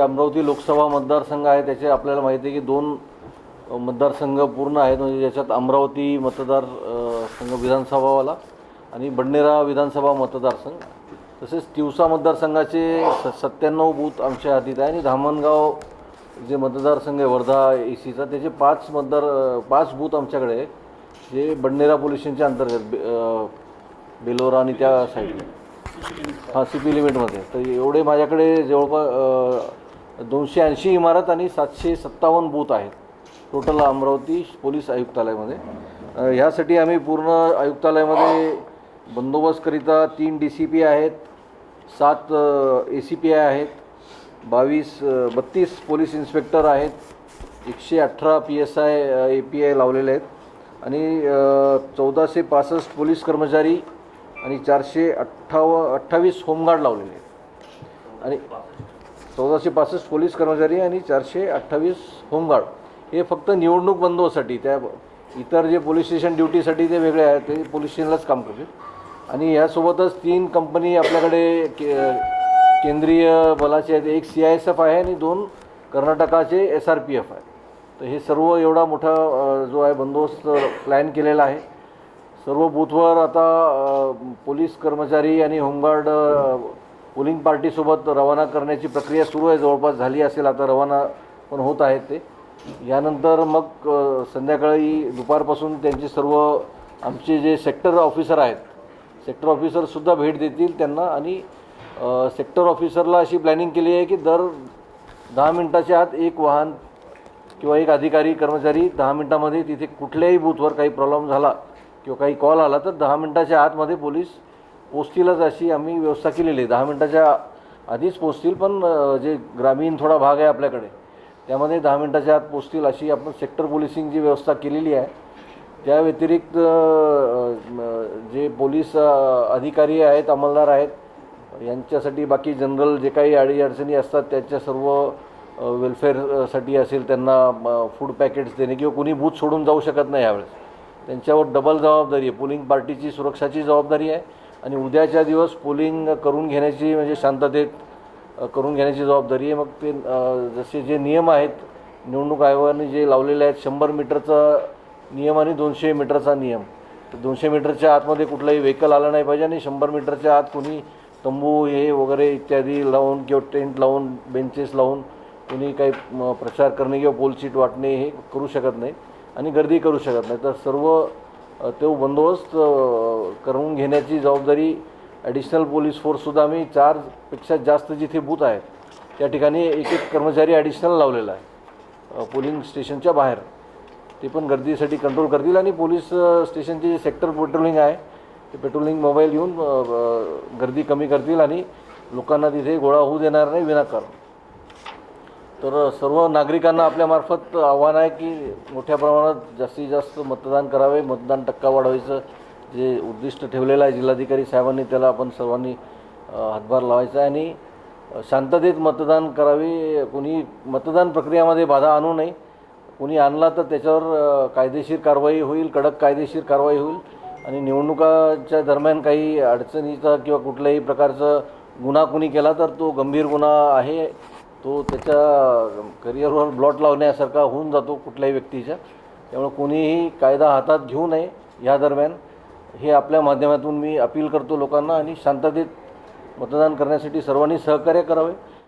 अमरावती लोकसभा मतदारसंघ आहे त्याचे आपल्याला माहिती आहे की दोन मतदारसंघ पूर्ण आहेत. म्हणजे ज्याच्यात अमरावती मतदार संघ विधानसभावाला आणि बडनेरा विधानसभा मतदारसंघ. तसेच तिवसा मतदारसंघाचे स सत्त्याण्णव बूथ आमच्या हातीत आहे आणि धामणगाव जे मतदारसंघ आहे वर्धा ए सीचा त्याचे पाच मतदार पाच बूथ आमच्याकडे आहे जे बडनेरा पोलीस स्टेशनच्या अंतर्गत बे- बेलोरा आणि त्या साईडला. हां सी पी लिमिटमध्ये. तर एवढे माझ्याकडे जवळपास दोनशे ऐंशी इमारत आणि सातशे सत्तावन्न बूथ आहेत. टोटल अमरावती पोलीस आयुक्तालयामध्ये. ह्यासाठी आम्ही पूर्ण आयुक्तालयामध्ये बंदोबस्तकरिता तीन डी सी पी आहेत सात ए सी पी आय आहेत बावीस बत्तीस पोलीस इन्स्पेक्टर आहेत एकशे अठरा P S I A P I लावलेले आहेत आणि चौदाशे पासष्ट पोलीस कर्मचारी आणि चारशे अठ्ठाव अठ्ठावीस होमगार्ड लावलेले आहेत. आणि चौदाशे पासष्ट पोलीस कर्मचारी आणि चारशे अठ्ठावीस होमगार्ड हे फक्त निवडणूक बंदोबस्तसाठी त्या इतर जे पोलीस स्टेशन ड्युटीसाठी ते वेगळे आहे ते पोलीस स्टेशनलाच काम करतील. आणि यासोबतच तीन कंपनी आपल्याकडे के केंद्रीय बलाचे आहेत एक सी आय एस एफ आहे आणि दोन कर्नाटकाचे एस आर पी एफ आहे. तर हे सर्व एवढा मोठा जो आहे बंदोबस्त प्लॅन केलेला आहे. सर्व बूथवर आता पोलीस कर्मचारी आणि होमगार्ड पोलिंग पार्टीसोबत रवाना करण्याची प्रक्रिया सुरू आहे जवळपास झाली असेल आता रवाना पण होत आहेत ते. यानंतर मग संध्याकाळी दुपारपासून त्यांचे सर्व आमचे जे सेक्टर ऑफिसर आहेत सेक्टर ऑफिसरसुद्धा भेट देतील त्यांना आणि सेक्टर ऑफिसरला अशी प्लॅनिंग केली आहे की दर दहा मिनटाच्या आत एक वाहन किंवा एक अधिकारी कर्मचारी दहा मिनटामध्ये तिथे कुठल्याही बूथवर काही प्रॉब्लेम झाला किंवा काही कॉल आला तर दहा मिनटाच्या आतमध्ये पोलीस पोचतीलच अशी आम्ही व्यवस्था केलेली आहे. दहा मिनटाच्या आधीच पोचतील पण जे ग्रामीण थोडा भाग आहे आपल्याकडे त्यामध्ये दहा मिनटाच्या आत पोचतील अशी आपण सेक्टर पोलिसिंगची व्यवस्था केलेली आहे. त्या व्यतिरिक्त जे पोलीस अधिकारी आहेत अंमलदार आहेत यांच्यासाठी बाकी जनरल जे काही अडीअडचणी असतात त्यांच्या सर्व वेलफेअरसाठी असेल त्यांना फूड पॅकेट्स देणे किंवा कुणी बूथ सोडून जाऊ शकत नाही यावेळेस. त्यांच्यावर डबल जबाबदारी आहे. पोलिंग पार्टीची सुरक्षाची जबाबदारी आहे. आणि उद्याच्या दिवस पोलिंग करून घेण्याची म्हणजे शांततेत करून घेण्याची जबाबदारी आहे. मग ते जसे जे नियम आहेत निवडणूक आयोगाने जे लावलेले आहेत शंभर मीटरचा नियम आणि दोनशे मीटरचा नियम. दोनशे मीटरच्या आतमध्ये कुठलाही व्हेकल आलं नाही पाहिजे आणि शंभर मीटरच्या आत कोणी तंबू हे वगैरे इत्यादी लावून किंवा टेंट लावून बेंचेस लावून कोणी काही प्रचार करणे किंवा पोलशीट वाटणे हे करू शकत नाही आणि गर्दी करू शकत नाही. तर सर्व तो बंदोबस्त करून घेण्याची जबाबदारी ॲडिशनल पोलीस फोर्ससुद्धा आम्ही चारपेक्षा जास्त जिथे बूथ आहेत त्या ठिकाणी एक एक कर्मचारी ॲडिशनल लावलेला आहे. पोलिंग स्टेशनच्या बाहेर. ते पण गर्दीसाठी कंट्रोल करतील आणि पोलीस स्टेशनचे जे सेक्टर पेट्रोलिंग आहे ते पेट्रोलिंग मोबाईल घेऊन गर्दी कमी करतील आणि लोकांना तिथे गोळा होऊ देणार नाही विनाकारण. तर सर्व नागरिकांना आपल्यामार्फत आव्हान आहे की मोठ्या प्रमाणात जास्तीत जास्त मतदान करावे मतदान टक्का वाढवायचं. जे उद्दिष्ट ठेवलेलं आहे जिल्हाधिकारी साहेबांनी त्याला आपण सर्वांनी हातभार लावायचा आहे आणि शांततेत मतदान करावे. कोणी मतदान प्रक्रियामध्ये बाधा आणू नये. कोणी आणला तर त्याच्यावर कायदेशीर कारवाई होईल कडक कायदेशीर कारवाई होईल. आणि निवडणुकाच्या दरम्यान काही अडचणीचा किंवा कुठल्याही प्रकारचं गुन्हा कुणी केला तर तो गंभीर गुन्हा आहे. तो त्याच्या करिअरवर ब्लॉट लावण्यासारखा होऊन जातो कुठल्याही व्यक्तीच्या. त्यामुळे कोणीही कायदा हातात घेऊ नये या दरम्यान. हे आपल्या माध्यमातून मी अपील करतो लोकांना आणि शांततेत मतदान करण्यासाठी सर्वांनी सहकार्य करावे.